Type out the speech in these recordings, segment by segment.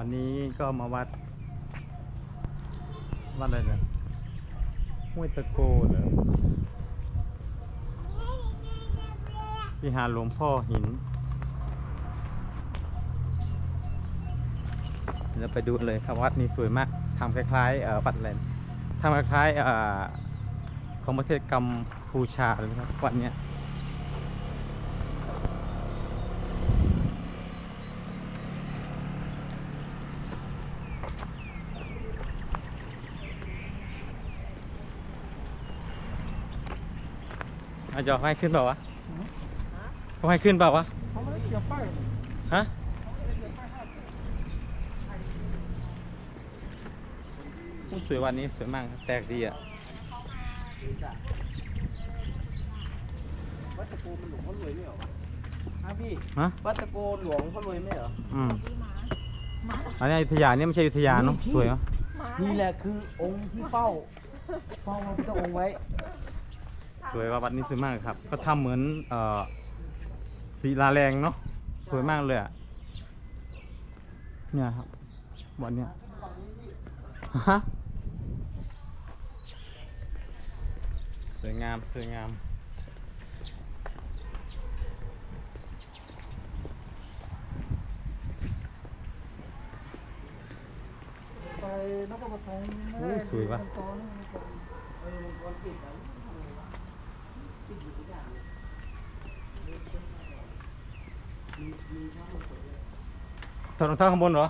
วันนี้ก็มาวัด วัดอะไรเนี่ยห้วยตะโกเหรอวิหารหลวงพ่อหินเราไปดูเลยครับวัดนี้สวยมากทำคล้ายๆเอ่อวัดอะไรนทำคล้ายๆเออของประเทศกัมพูชาเลยครับวัดเนี้ย อาจจะให้ขึ้นเปล่าวะเขาให้ขึ้นเปล่าวะเขาไม่ได้เกี่ยวป้ายฮะผู้สวยวันนี้สวยมากครับแปลกดีอะวัดตะโกมันหลวงพ่อรวยไม่เหรอฮะพี่ฮะวัดตะโกหลวงพ่อรวยไม่เหรออืมอันนี้อยุธยาเนี่ยไม่ใช่อยุธยาเนาะนี่พี่สวยเนาะนี่แหละคือองค์ที่เฝ้าเฝ้าพระพุทธองค์ไว้ สวยว่าวัดนี้สวยมากครับ ก็ทำเหมือนเอ่อศิลาแรงเนาะสวยมากเลยอะเนี่ยครับวัดเนี้ยฮะสวยงามสวยงามไปนครปฐมโอ้ยสวยว่ะ ถอดรองเท้าข้างบนเหรอ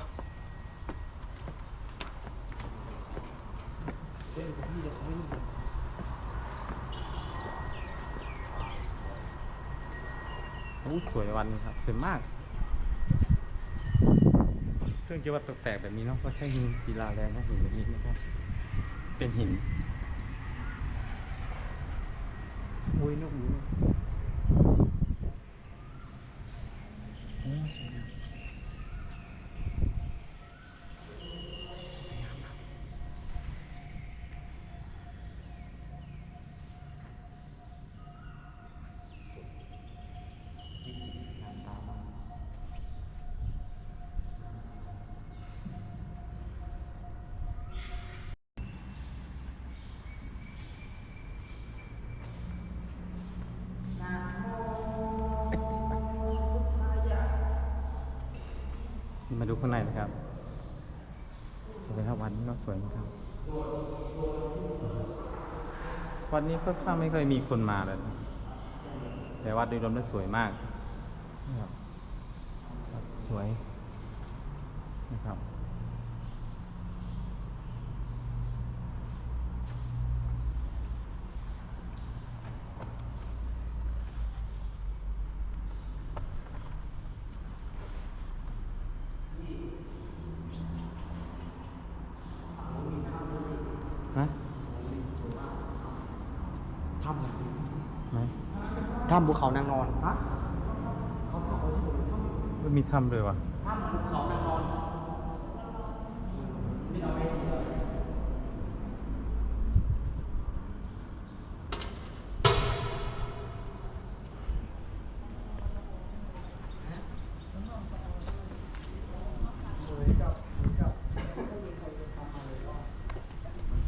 โอ้สวยวันครับ สวยมาก เครื่องเกี่ยววัดแปลกแบบนี้เนาะก็ใช้หินศิลาแรงนะหินแบบนี้นะครับ เป็นหิน โอ้ย มาดูข้างในนะครับ สวยครับวันนี้ก็สวยนะครับ วันนี้ค่อนข้างไม่เคยมีคนมาเลยแต่วัดโดยรวมแล้วสวยมากนะครับสวยนะครับ ฮะ ถ้ำ ไหน ถ้ำภูเขานางนอนฮะไม่มีถ้ำเลยวะถ้ำภูเขานางนอน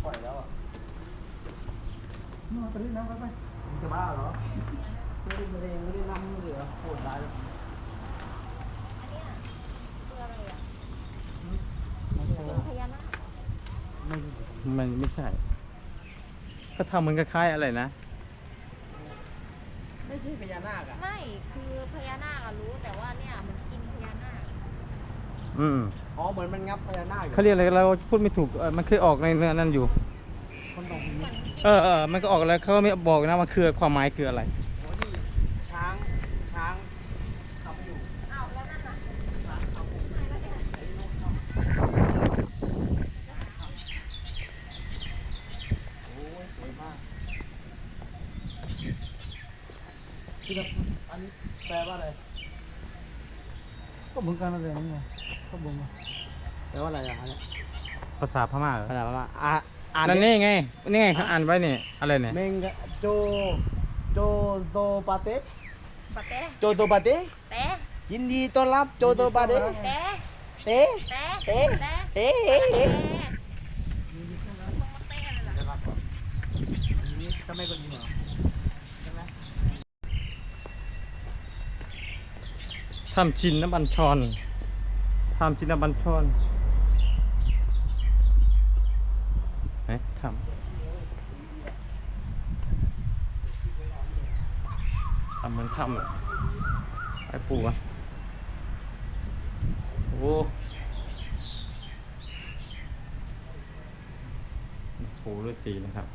ปล่อยแล้วอะไปเล่นน้ำไปไปจะบ้าเหรอ ไม่ได้ไม่ได้ไม่ได้น้ำไม่เหลือโคตรได้เลย พญานาค ไม่ มันไม่ใช่ ก็ทำเหมือนคล้ายๆอะไรนะ ไม่ใช่พญานาคอะไม่คือพญานาคอะรู้แต่ว่าเนี่ยมันกินพญานาคอืมอ๋อเหมือนมันงับพญานาคอยู่เขาเรียกอะไรเราพูดไม่ถูกเออมันเคยออกในเนื้อนั่นอยู่ คนตรงนี้ เหมือนกิน เออเออมันก็ออกแล้วเขาไม่บอกนะว่าคือความหมายคืออะไร โอ้นี่ช้างช้างขับอยู่ อ้าวแล้วนั่นน่ะ ช้างขับอยู่ ไม่แล้วเนี่ย โอ้ยสวยมาก ที่แบบอันนี้แปลว่าอะไรก็เหมือนกันนั่นแหละนี่ไงก็บ่งมาแปลว่าอะไรอะอันเนี้ยภาษาพม่าเหรอภาษาพม่าอะอ่านนั่นดินี่ไง นี่ไงเขาอ่านไว้นี่ อะไรเนี่ย เมงกะโจโจโตปาเต้ปะเต้โจโตปาเต้เต้ยินดีต้อนรับโจโตปาเต้เต้เต้เต้เต้เต้เต้เต้ต้องมาเต้เลยล่ะจะรับก่อนอันนี้ก็ไม่ก็ยิงเหรอใช่ไหม ถ้ำชินน้ำบัญชรถ้ำชินน้ำบัญชรไหนถ้ำทำเหมือนถ้ำเลยไอ้ปูวะโอ้ปูฤาษีนะครับ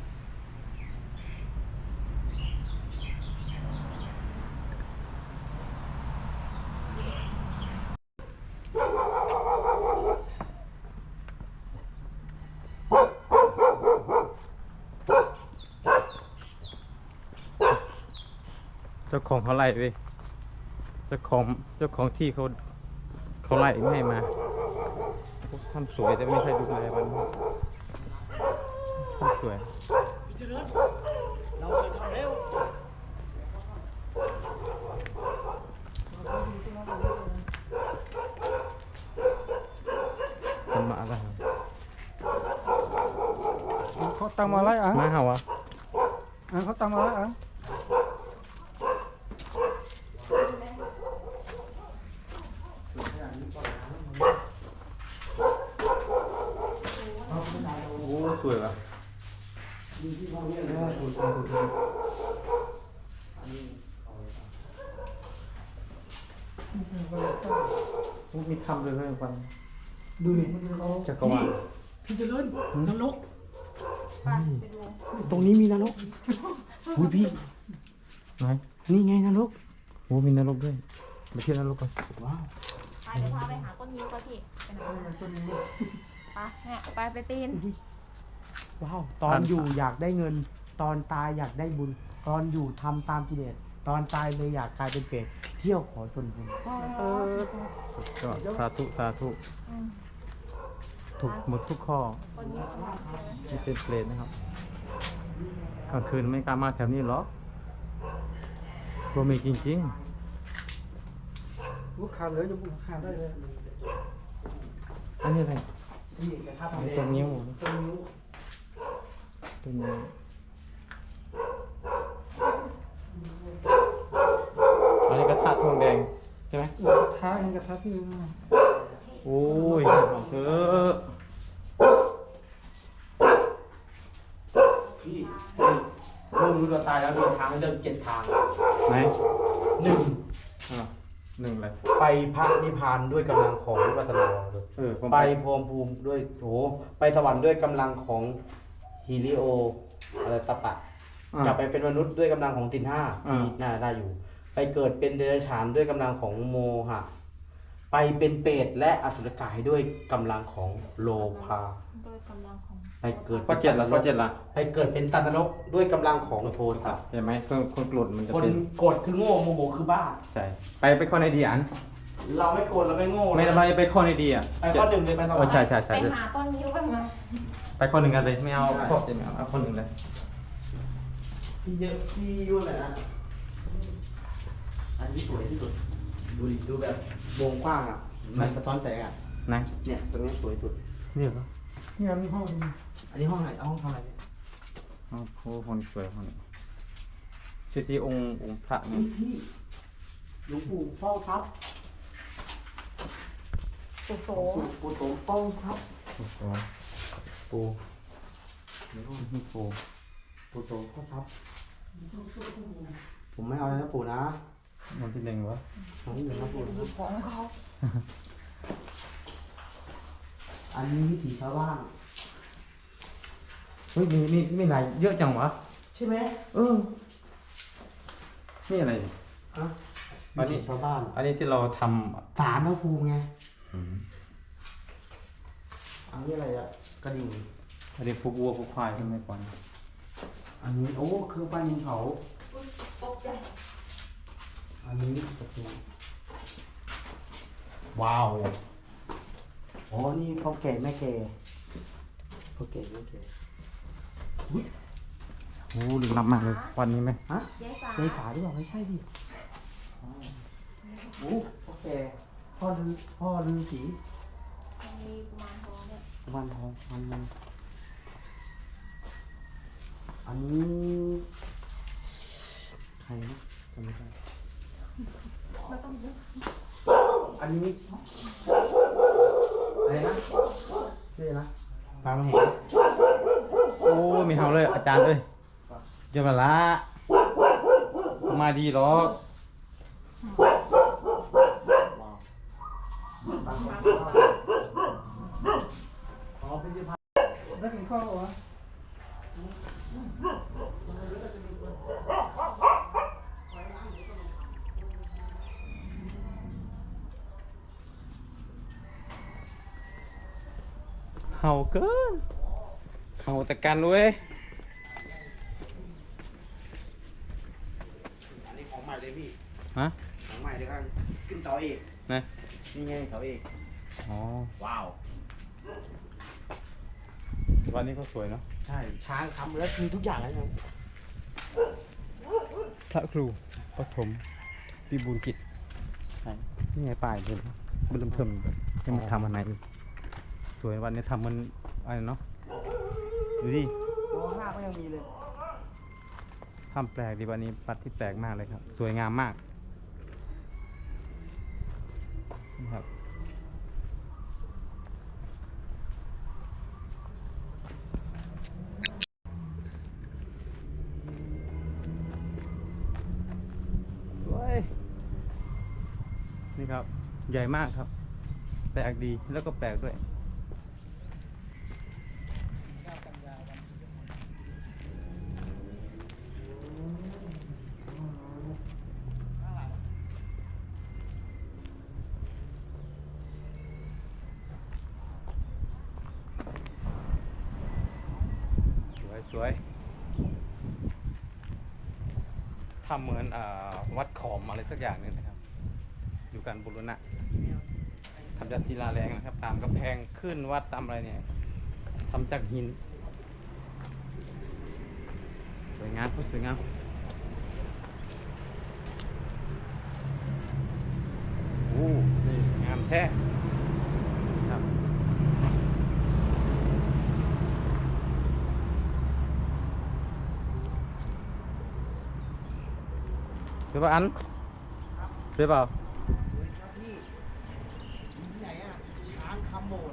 จ้าของเขาไล่เว้ยเจ้าของเจ้าของที่เขาเขาไล่ไม่ให้มาพวกทำสวยแต่ไม่ใช่ดูแลมันทำสวยพี่เจริญเราเคยทำแล้วมันมาอะไรเขาตังมาอะไรอะมาเหรอวะอะเขาตังมาอะไรอะ โอ้สวยว่ะ โอ้มีทำเลยเลยวันดูนี่เขาจักรวาลพี่เจริญนรกไปไปดูตรงนี้มีนรกอุ้ยพี่ไหนนี่ไงนรกโอ้มีนรกด้วยไปเที่ยวนรกก่อนว้าวไปเดี๋ยวพาไปหาต้นนิ้วก็ที่ไปไหนไปเนี่ยไปไปปีน ว้าวตอนอยู่อยากได้เงิน ตอนตายอยากได้บุญ ตอนอยู่ทำตามกิเลสตอนตายเลยอยากกลายเป็นเปรตเที่ยวขอส่วนบุญก็สาธุสาธุอืมถูกหมดทุกข้อต้นนิ้วของเราเลยที่เป็นเปรตนะครับกลางคืนไม่กล้ามาแถวนี้หรอกกลัวมีจริงลูกค้าเลยจะบุกค้าได้เลยๆอันนี้อะไรนี่กระทะทองแดงต้นนิ้วต้นนิ้ว ตัวนี้อันนี้กระทะทองแดงใช่ไหมกระทะเองกระทะที่นี่นะโอ้ยเอาเถอะพี่เริ่มรู้ตัวตายแล้วมีทางให้เดินเจ็ดทางไหนหนึ่งอะหนึ่งเลยไปพระนิพพานด้วยกำลังของวิปัสสนา เออผมไปพรหมภูมิด้วยโหไปสวรรค์ด้วยกำลังของ ฮีลิโออะไรตะปะ อะกลับไปเป็นมนุษย์ด้วยกำลังของตินห้าอ่า น่าได้อยู่ ไปเกิดเป็นเดรัจฉานด้วยกำลังของโมหะ ไปเป็นเปรตและอสุรกายด้วยกำลังของโลภาโดยกำลังของไปเกิด ข้อเจ็ดละข้อเจ็ดละไปเกิดเป็นสัตว์นรกด้วยกำลังของโทสะเห็นไหมคนคนโกรธมันจะคนเป็นโกรธคือโง่โมโหคือบ้า ใช่ไปไปข้อในดีอัน เราไม่โกรธเราไม่โง่ไม่นะไม่ไปข้อในดีอะไปข้อหนึ่งเลยไปสวรเอรอค์ใช่ใช่ไปใช่หาต้นนิ้วกันมาไปข้อหนึ่งกันเลยไม่เอาใช่ข้อเจ็ดไม่เอาเอาข้อหนึ่งเลยพี่เยอะพี่ยุ่นเลยนะอันนี้สวยที่สุด ดูดิดูแบบวงกว้างอะมันสะท้อนแสงอะไหนเนี่ยตรงนี้สวยสุดนี่เหรอนี่อันห้องนี้อันนี้ห้องไหนเอาห้องทำอะไรเนี่ยโอ้โหคนสวยคนนี้สิทธิองค์องค์พระไงนี่พี่หลวงปู่เฝ้าทรัพย์ สุโสปู่โสมเฝ้าทรัพย์โอ้ปูนี่โอ้ปู่โสมเฝ้าทรัพย์ผมไม่เอาแล้วนะปู่นะมันที่หนึ่งวะผมไม่เอานะปู่นะของเขาอันนี้วิถีชาวบ้านเฮ้ยมีมีมีหลายเยอะจังวะใช่ไหมเออนี่อะไรเนี่ยฮะอันนี้ชาวบ้าน อันนี้ที่เราทำสารพระภูมิไง อืมอันนี้อะไรอะกระดิ่งอันนี้พวกวัวพวกควายสมัยก่อนอันนี้โอ้คือปลานินเผาตกใจอันนี้ประตูว้าวโอ้นี่พ่อแก่แม่แก่พ่อแก่แม่แก่อุ้ยโอ้ลึกลับมากเลยวันนี้ไหมฮะเจ๊สาในสาหรือเปล่าไม่ใช่ดิอ๋อโอ้พ่อแก่ พ่อลือพ่อลือสีมันมีกุมารทองเนี่ยวันทองวันนึงอันนี้ใครนะจำไม่ได้ไม่ต้องยึดอันนี้อะไรนะชื่ออะไรนะปางมะเห็นโอ้มีเฮาเลยอาจารย์เอ้ยเดี๋ยวมาละมาดีหรอก ปางมะ อ๋อเป็นที่พักได้กินข้าวเหรอเฮาเกินเฮาแต่กันเว้ยอันนี้ของใหม่เลยพี่ ฮะของใหม่เลยครับขึ้นเสาเอกนะ นี่ไงเสาเอกอ๋อว้าว วันนี้ก็สวยเนาะใช่ ช้างทำแล้วมีทุกอย่างเลยครับพระครูปฐมพิบูลกิจใช่นี่ไงป้ายเลยบุญลำเพิ่มยังไม่ทำอันไหนอยู่สวยวันนี้ทำมันอะไรเนาะดูดิตัวห้าก็ยังมีเลย ทำแปลกดีวันนี้ปัดที่แปลกมากเลยครับ สวยงามมาก นี่ครับสวยนี่ครับ ใหญ่มากครับ แปลกดีแล้วก็แปลกด้วย สวยทำเหมือนอวัดขอมอะไรสักอย่างนึงนะครับ อยู่การบุรณะทำจากศิลาแรงนะครับ ตามกำแพงขึ้นวัดตามอะไรเนี่ยทำจากหิน สวยงามสวยงามโอ้นี่งามแท้ครับ สวยป่ะอันสวยเปล่าสวยครับพี่ไหนอะช้างคำโบด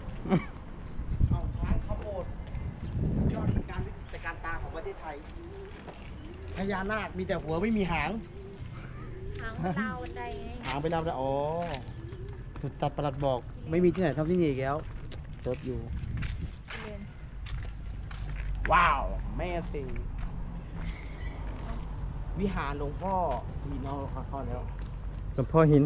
เอาช้างคำโบดยอดการวิจัยการตาของประเทศไทย พญานาคมีแต่หัวไม่มีหาง หางดาวบันไดไงหางเป็นดาวแต่อ๋อสุดตัดประหลัดบอก ไม่มีที่ไหนเท่าที่นี่อีกแล้วจดอยู่ ว้าว แม่สิง วิหารหลวงพ่อหินเอาเข้าแล้วหลวงพ่อหิน